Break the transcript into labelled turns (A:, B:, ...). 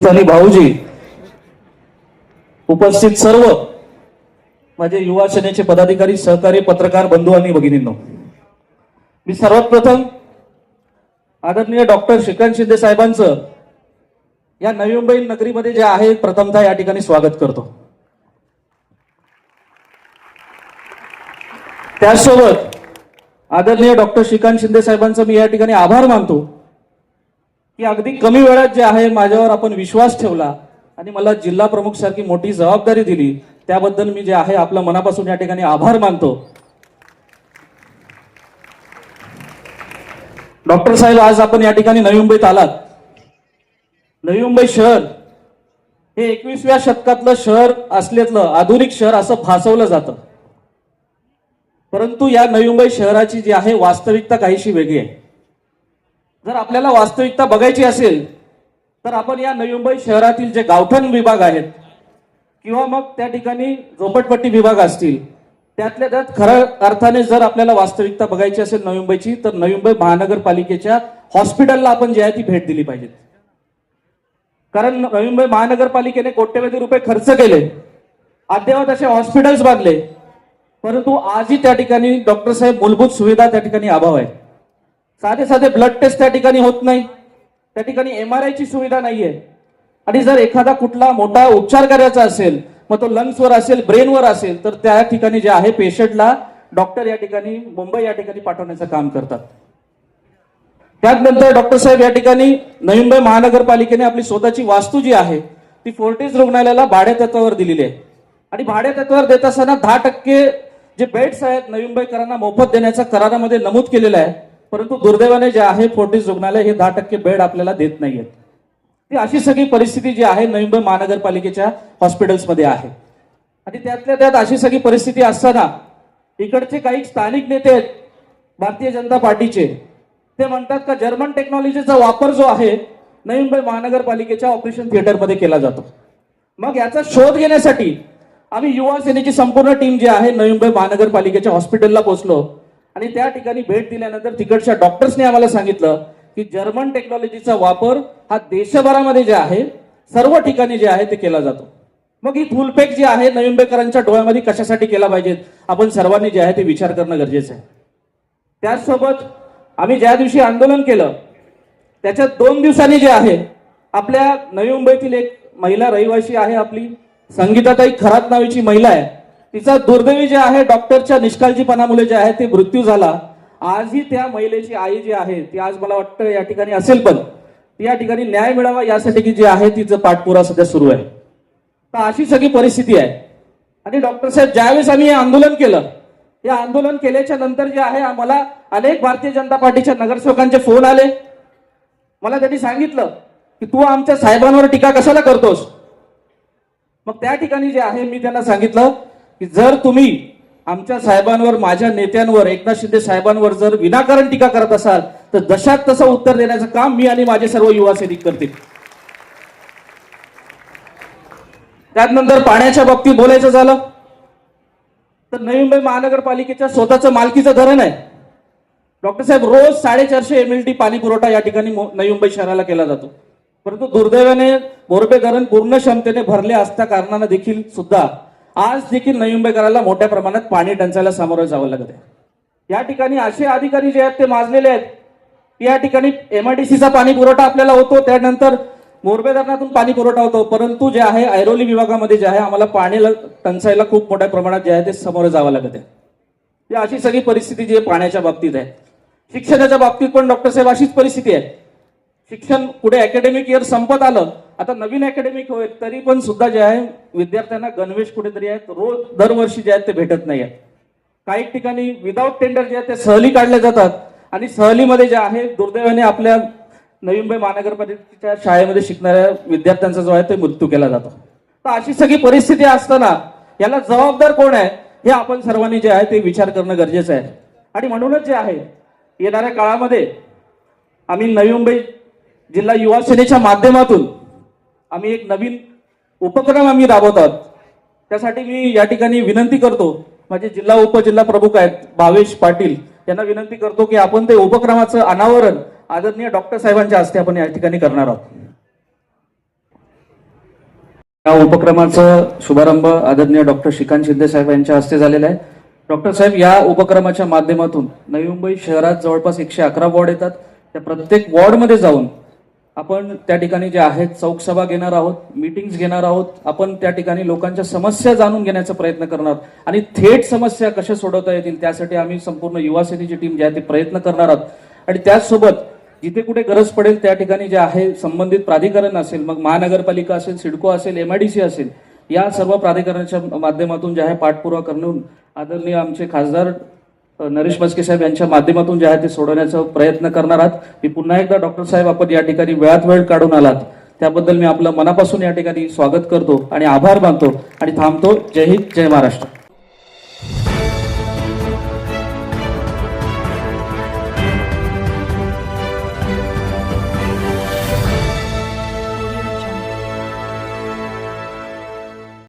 A: आणि भाऊजी उपस्थित सर्व माझे युवा सेनेचे पदाधिकारी सहकारी पत्रकार बंधू आणि भगिनींनो. मी सर्वात प्रथम आदरणीय डॉक्टर श्रीकांत शिंदे साहेबांचं या नवी मुंबई नगरीमध्ये जे आहे प्रथमतः या ठिकाणी स्वागत करतो. त्याचसोबत आदरणीय डॉक्टर श्रीकांत शिंदे साहेबांचं मी या ठिकाणी आभार मानतो. की अगदी कमी वेळात जे आहे माझ्यावर आपण विश्वास ठेवला आणि मला जिल्हा प्रमुख सारखी मोठी जबाबदारी दिली. त्याबद्दल मी जे आहे आपल्या मनापासून या ठिकाणी आभार मानतो. डॉक्टर साहेब आज आपण या ठिकाणी नवी मुंबईत आलात. नवी मुंबई शहर हे एकवीसव्या शतकातलं शहर असल्यातलं आधुनिक शहर असं फासवलं जातं. परंतु या नवी मुंबई शहराची जी आहे वास्तविकता काहीशी वेगळी आहे. जर आपल्याला वास्तविकता बघायची असेल तर आपण या नवी मुंबई शहरातील जे गावठण विभाग आहेत किंवा मग त्या ठिकाणी झोपटपट्टी विभाग असतील त्यातल्या त्यात खऱ्या अर्थाने जर आपल्याला वास्तविकता बघायची असेल नवी मुंबईची तर नवी मुंबई महानगरपालिकेच्या हॉस्पिटलला आपण जी आहे ती भेट दिली पाहिजे. कारण नवी मुंबई महानगरपालिकेने कोट्यवधी रुपये खर्च केले अद्ययावत असे हॉस्पिटल्स बांधले परंतु आजही त्या ठिकाणी डॉक्टर साहेब मूलभूत सुविधा त्या ठिकाणी अभाव आहे साधे साधे ब्लड टेस्ट त्या ठिकाणी होत नाही. त्या ठिकाणी एम आर आयची सुविधा नाहीये. आणि जर एखादा कुठला मोठा उपचार करायचा असेल मग तो लंग्सवर असेल ब्रेनवर असेल तर त्या ठिकाणी जे आहे पेशंटला डॉक्टर या ठिकाणी मुंबई या ठिकाणी पाठवण्याचं काम करतात. त्यानंतर डॉक्टर साहेब या ठिकाणी नवी मुंबई महानगरपालिकेने आपली स्वतःची वास्तू जी आहे ती फोर्टीज रुग्णालयाला भाड्या तत्वावर दिलेली आहे. आणि भाड्या तत्वावर देत असताना दहा टक्के जे बेड्स आहेत नवी मुंबईकरांना मोफत देण्याचा करारामध्ये नमूद केलेलं आहे. परंतु दुर्दैवाने जे आहे फोर्टिस रुग्णालय हे दहा टक्के बेड आपल्याला देत नाहीयेत. ती अशी सगळी परिस्थिती जी आहे नवी मुंबई महानगरपालिकेच्या हॉस्पिटल्समध्ये आहे. आणि त्यातल्या त्यात अशी सगळी परिस्थिती असताना इकडचे काही स्थानिक नेते आहेत भारतीय जनता पार्टीचे ते म्हणतात का जर्मन टेक्नॉलॉजीचा वापर जो आहे नवी मुंबई महानगरपालिकेच्या ऑपरेशन थिएटरमध्ये केला जातो. मग याचा शोध घेण्यासाठी आम्ही युवा सेनेची संपूर्ण टीम जी आहे नवी मुंबई महानगरपालिकेच्या हॉस्पिटलला पोहोचलो. आणि त्या ठिकाणी भेट दिल्यानंतर तिकडच्या डॉक्टर्सने आम्हाला सांगितलं की जर्मन टेक्नॉलॉजीचा वापर हा देशभरामध्ये जे आहे सर्व ठिकाणी जे आहे ते केला जातो. मग ही फुलपेक जी आहे नवी डोळ्यामध्ये कशासाठी केला पाहिजेत आपण सर्वांनी जे आहे ते विचार करणं गरजेचं आहे. त्याचसोबत आम्ही ज्या दिवशी आंदोलन केलं त्याच्या दोन दिवसांनी जे आहे आपल्या नवी मुंबईतील एक महिला रहिवासी आहे आपली संगीताताई खरात नावाची महिला आहे. तिचा दुर्दैवी जे आहे डॉक्टरच्या निष्काळजीपणामुळे जे आहे ते मृत्यू झाला. आजही त्या महिलेची आई जी आहे ती आज मला वाटतं या ठिकाणी असेल पण ती या ठिकाणी न्याय मिळावा यासाठी की जे आहे तिचं पाठपुरा सध्या सुरू आहे. तर अशी सगळी परिस्थिती आहे. आणि डॉक्टर साहेब ज्यावेळेस आम्ही हे आंदोलन केलं हे आंदोलन केल्याच्यानंतर जे आहे आम्हाला अनेक भारतीय जनता पार्टीच्या नगरसेवकांचे फोन आले. मला त्यांनी सांगितलं की तू आमच्या साहेबांवर टीका कशाला करतोस? मग त्या ठिकाणी जे आहे मी त्यांना सांगितलं की जर तुम्ही आमच्या साहेबांवर माझ्या नेत्यांवर एकनाथ शिंदे साहेबांवर जर विनाकारण टीका करत असाल तर जशात तसं उत्तर देण्याचं काम मी आणि माझे सर्व युवा सैनिक करतील. त्यानंतर पाण्याच्या बाबतीत बोलायचं झालं तर नवी मुंबई महानगरपालिकेच्या स्वतःचं मालकीचं धरण आहे. डॉक्टर साहेब रोज साडेचारशे एम एल टी पाणी पुरवठा या ठिकाणी नवी मुंबई शहराला केला जातो. परंतु दुर्दैवाने बोरबे धरण पूर्ण क्षमतेने भरले असत्या कारणानं देखील सुद्धा आज देखील नवी मुंबईकरांना मोठ्या प्रमाणात पाणी टंचायला सामोरं जावं लागत आहे या ठिकाणी असे अधिकारी जे आहेत ते माजलेले आहेत. की या ठिकाणी एमआयडीसीचा पाणी पुरवठा आपल्याला होतो. त्यानंतर मोरबे धरणातून पाणी पुरवठा होतो. परंतु जे आहे ऐरोली विभागामध्ये जे आहे आम्हाला पाण्याला टंचाईला खूप मोठ्या प्रमाणात जे आहे ते समोर जावं लागत आहे अशी सगळी परिस्थिती जी पाण्याच्या बाबतीत आहे. शिक्षणाच्या बाबतीत पण डॉक्टर साहेब अशीच परिस्थिती आहे. शिक्षण पुढे अकॅडमिक इयर संपत आलं. आता नवीन अकॅडमिक होईल तरी पण सुद्धा जे आहे विद्यार्थ्यांना गणवेश कुठेतरी आहेत. रोज दरवर्षी जे आहेत ते भेटत नाही आहेत. काही ठिकाणी विदाऊट टेंडर जे आहेत ते सहली काढल्या जातात. आणि सहलीमध्ये जे आहे दुर्दैवाने आपल्या नवी मुंबई महानगरपालिकेच्या शाळेमध्ये शिकणाऱ्या विद्यार्थ्यांचा जो आहे ते मृत्यू केला जातो. तर अशी सगळी परिस्थिती असताना याला जबाबदार कोण आहे हे आपण सर्वांनी जे आहे ते विचार करणं गरजेचं आहे. आणि म्हणूनच जे आहे येणाऱ्या काळामध्ये आम्ही नवी मुंबई जिल्हा युवा सेनेच्या माध्यमातून आम्ही एक नवीन उपक्रम आम्ही राबवत आहोत त्यासाठी मी या ठिकाणी विनंती करतो माझे जिल्हा उपजिल्हा प्रमुख आहेत भावेश पाटील यांना विनंती करतो की आपण ते उपक्रमाचं अनावरण आदरणीय डॉक्टर साहेबांच्या हस्ते आपण या ठिकाणी करणार आहोत. या उपक्रमाचा शुभारंभ आदरणीय डॉक्टर श्रीकांत शिंदे साहेब यांच्या हस्ते झालेला आहे. डॉक्टर साहेब या उपक्रमाच्या माध्यमातून नवी मुंबई शहरात जवळपास एकशे अकरा वॉर्ड येतात. त्या प्रत्येक वॉर्डमध्ये जाऊन आपण त्या ठिकाणी जे आहेत चौकसभा घेणार आहोत मीटिंग्स घेणार आहोत आपण त्या ठिकाणी लोकांच्या समस्या जाणून घेण्याचा प्रयत्न करणार. आहोत आणि थेट समस्या कशा सोडवता येतील त्यासाठी आम्ही संपूर्ण युवा सेनेची टीम जी आहे ती प्रयत्न करणार आहोत. आणि त्याचसोबत जिथे कुठे गरज पडेल त्या ठिकाणी जे आहे संबंधित प्राधिकरण असेल मग महानगरपालिका असेल सिडको असेल एमआयडीसी असेल या सर्व प्राधिकरणाच्या माध्यमातून जे आहे पाठपुरावा करून आदरणीय आमचे खासदार नरेश मस्के साहेब यांच्या माध्यमातून जे आहे ते सोडवण्याचा प्रयत्न करणार आहात. मी पुन्हा एकदा डॉक्टर साहेब आपण या ठिकाणी वेळात वेळ काढून आलात. त्याबद्दल मी आपलं मनापासून या ठिकाणी स्वागत करतो आणि आभार मानतो आणि थांबतो. जय हिंद जय महाराष्ट्र.